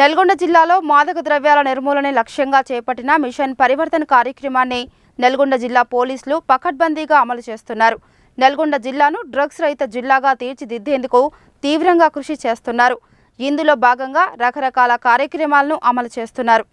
నల్గొండ జిల్లాలో మాదక ద్రవ్యాల నిర్మూలనే లక్ష్యంగా చేపట్టిన మిషన్ పరివర్తన్ కార్యక్రమాన్ని నల్గొండ జిల్లా పోలీసులు పకడ్బందీగా అమలు చేస్తున్నారు. నల్గొండ జిల్లాను డ్రగ్స్ రహిత జిల్లాగా తీర్చిదిద్దేందుకు తీవ్రంగా కృషి చేస్తున్నారు. ఇందులో భాగంగా రకరకాల కార్యక్రమాలను అమలు చేస్తున్నారు.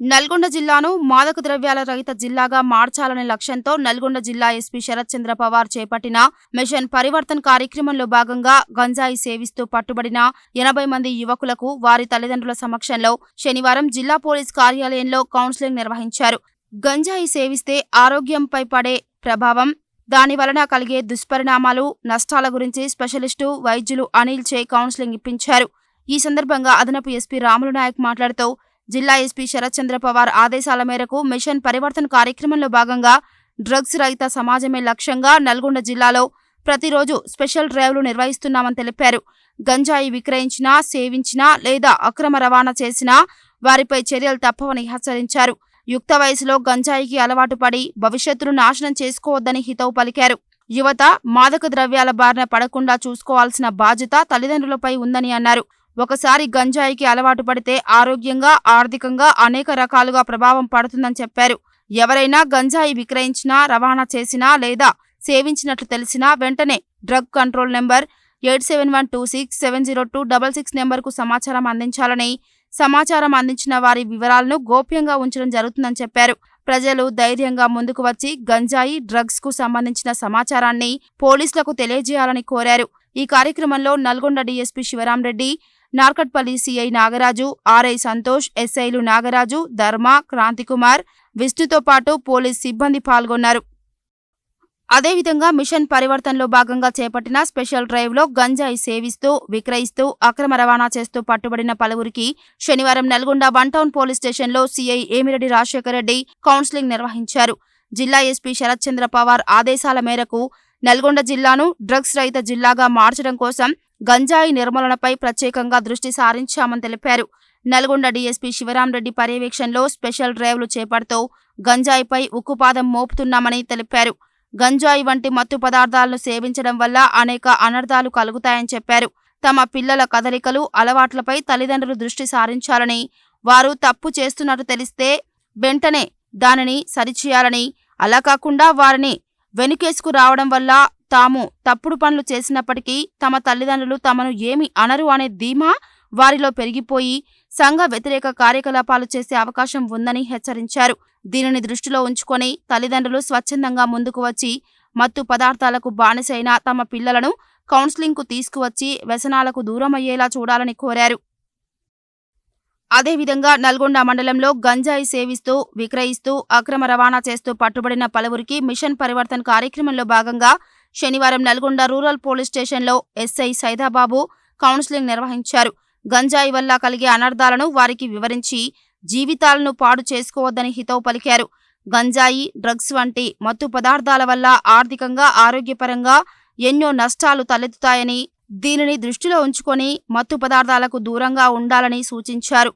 నల్గొండ జిల్లాను మాదక ద్రవ్యాల రహిత జిల్లాగా మార్చాలనే లక్ష్యంతో నల్గొండ జిల్లా ఎస్పీ శరత్ చంద్ర పవార్ చేపట్టిన మిషన్ పరివర్తన్ కార్యక్రమంలో భాగంగా గంజాయి సేవిస్తూ పట్టుబడిన ఎనభై మంది యువకులకు వారి తల్లిదండ్రుల సమక్షంలో శనివారం జిల్లా పోలీస్ కార్యాలయంలో కౌన్సిలింగ్ నిర్వహించారు. గంజాయి సేవిస్తే ఆరోగ్యంపై పడే ప్రభావం దాని వలన కలిగే దుష్పరిణామాలు నష్టాల గురించి స్పెషలిస్టు వైద్యులు అనిల్ చే కౌన్సిలింగ్ ఇప్పించారు. ఈ సందర్భంగా అదనపు ఎస్పీ రాములు నాయక్ మాట్లాడుతూ జిల్లా ఎస్పీ శరత్ చంద్ర పవార్ ఆదేశాల మేరకు మిషన్ పరివర్తన్ కార్యక్రమంలో భాగంగా డ్రగ్స్ రహిత సమాజమే లక్ష్యంగా నల్గొండ జిల్లాలో ప్రతిరోజు స్పెషల్ డ్రైవ్లు నిర్వహిస్తున్నామని తెలిపారు. గంజాయి విక్రయించినా సేవించినా లేదా అక్రమ రవాణా చేసినా వారిపై చర్యలు తప్పవని హెచ్చరించారు. యుక్త వయసులో గంజాయికి అలవాటు పడి భవిష్యత్తును నాశనం చేసుకోవద్దని హితవు పలికారు. యువత మాదక ద్రవ్యాల బారిన పడకుండా చూసుకోవాల్సిన బాధ్యత తల్లిదండ్రులపై ఉందని అన్నారు. ఒకసారి గంజాయికి అలవాటు పడితే ఆరోగ్యంగా ఆర్థికంగా అనేక రకాలుగా ప్రభావం పడుతుందని చెప్పారు. ఎవరైనా గంజాయి విక్రయించినా రవాణా చేసినా లేదా సేవించినట్లు తెలిసినా వెంటనే drug control number eight seven one two six seven zero two double six నెంబర్కు సమాచారం అందించాలని సమాచారం అందించిన వారి వివరాలను గోప్యంగా ఉంచడం జరుగుతుందని చెప్పారు. ప్రజలు ధైర్యంగా ముందుకు వచ్చి గంజాయి డ్రగ్స్కు సంబంధించిన సమాచారాన్ని పోలీసులకు తెలియజేయాలని కోరారు. ఈ కార్యక్రమంలో Nalgonda DSP Shivaram Reddy Narketpally CI Nagaraju RI Santosh ఎస్ఐలు నాగరాజు ధర్మ క్రాంతికుమార్ విష్ణుతో పాటు పోలీస్ సిబ్బంది పాల్గొన్నారు. అదేవిధంగా మిషన్ పరివర్తనలో భాగంగా చేపట్టిన స్పెషల్ డ్రైవ్లో గంజాయి సేవిస్తూ విక్రయిస్తూ అక్రమ రవాణా చేస్తూ పట్టుబడిన పలువురికి శనివారం నల్గొండ వన్ టౌన్ పోలీస్ స్టేషన్లో సీఐ ఏమిరెడ్డి రాజశేఖర రెడ్డి కౌన్సిలింగ్ నిర్వహించారు. జిల్లా ఎస్పీ శరత్చంద్ర పవార్ ఆదేశాల మేరకు నల్గొండ జిల్లాను డ్రగ్స్ రహిత జిల్లాగా మార్చడం కోసం గంజాయి నిర్మూలనపై ప్రత్యేకంగా దృష్టి సారించామని తెలిపారు. నల్గొండ డీఎస్పీ శివరాంరెడ్డి పర్యవేక్షణలో స్పెషల్ డ్రైవ్లు చేపడుతూ గంజాయిపై ఉక్కుపాదం మోపుతున్నామని తెలిపారు. గంజాయి వంటి మత్తు పదార్థాలను సేవించడం వల్ల అనేక అనర్థాలు కలుగుతాయని చెప్పారు. తమ పిల్లల కదలికలు అలవాట్లపై తల్లిదండ్రులు దృష్టి సారించాలని వారు తప్పు చేస్తున్నట్టు తెలిస్తే వెంటనే దానిని సరిచేయాలని అలా కాకుండా వారిని వెనుకేసుకు రావడం వల్ల తాము తప్పుడు పనులు చేసినప్పటికీ తమ తల్లిదండ్రులు తమను ఏమి అనరు అనే ధీమా వారిలో పెరిగిపోయి సంఘ వ్యతిరేక కార్యకలాపాలు చేసే అవకాశం ఉందని హెచ్చరించారు. దీనిని దృష్టిలో ఉంచుకొని తల్లిదండ్రులు స్వచ్ఛందంగా ముందుకు వచ్చి మత్తు పదార్థాలకు బానిసైన తమ పిల్లలను కౌన్సిలింగ్కు తీసుకువచ్చి వ్యసనాలకు దూరమయ్యేలా చూడాలని కోరారు. అదేవిధంగా నల్గొండ మండలంలో గంజాయి సేవిస్తూ విక్రయిస్తూ అక్రమ రవాణా చేస్తూ పట్టుబడిన పలువురికి మిషన్ పరివర్తన్ కార్యక్రమంలో భాగంగా శనివారం నల్గొండ రూరల్ పోలీస్ స్టేషన్లో ఎస్ఐ సైదాబాబు కౌన్సిలింగ్ నిర్వహించారు. గంజాయి వల్ల కలిగే అనర్థాలను వారికి వివరించి జీవితాలను పాడు చేసుకోవద్దని హితవు పలికారు. గంజాయి డ్రగ్స్ వంటి మత్తు పదార్థాల వల్ల ఆర్థికంగా ఆరోగ్యపరంగా ఎన్నో నష్టాలు తలెత్తుతాయని దీనిని దృష్టిలో ఉంచుకొని మత్తు పదార్థాలకు దూరంగా ఉండాలని సూచించారు.